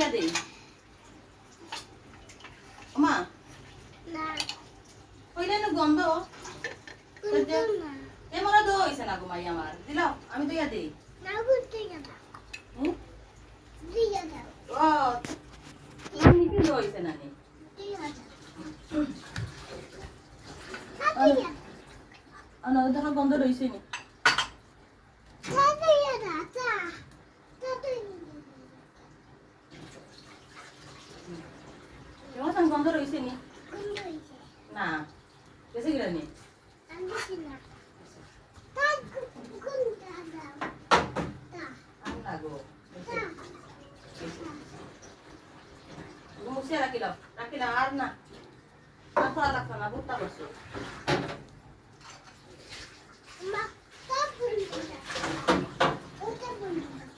দিয়া দেই মা না। কইলে না গন্ধ? এ মরা দো হইছে না ঘুমাই আমার। দিলাও আমি দিয়া দেই না করতে গেলাম হুম? দিয়ে দাও। ও তুমি কি দো হইছে না না। দিয়ে দাও। আনা দেখা গন্ধ রইছে নি তা দিয়ে দাও তা তা দিয়ে দাও কেমন গন্ধ রইছে নি? না। বেশি গেলে নি? না না রাখিলাম রাখিলাম, আর না। আর করা লাগতো না, ভুট্টা করছ। মা তা কোন দাও ওটা কোন দাও